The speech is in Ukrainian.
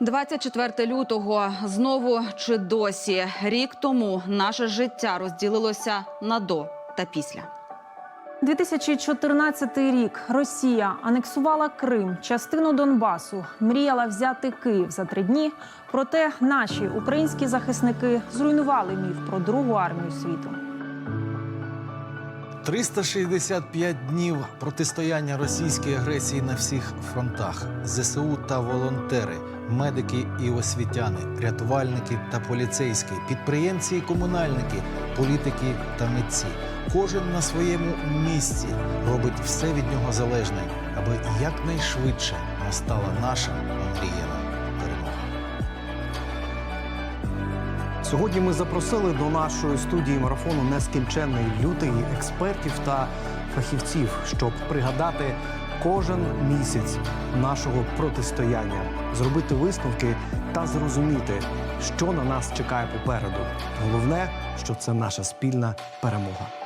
24 лютого знову чи досі рік тому наше життя розділилося на до та після. 2014 рік Росія анексувала Крим, частину Донбасу, мріяла взяти Київ за три дні. Проте наші українські захисники зруйнували міф про другу армію світу. 365 днів протистояння російській агресії на всіх фронтах. ЗСУ та волонтери, медики і освітяни, рятувальники та поліцейські, підприємці і комунальники, політики та митці. Кожен на своєму місці робить все від нього залежне, аби якнайшвидше настала наша омріяна перемога. Сьогодні ми запросили до нашої студії марафону нескінченний лютий експертів та фахівців, щоб пригадати кожен місяць нашого протистояння, зробити висновки та зрозуміти, що на нас чекає попереду. Головне, що це наша спільна перемога.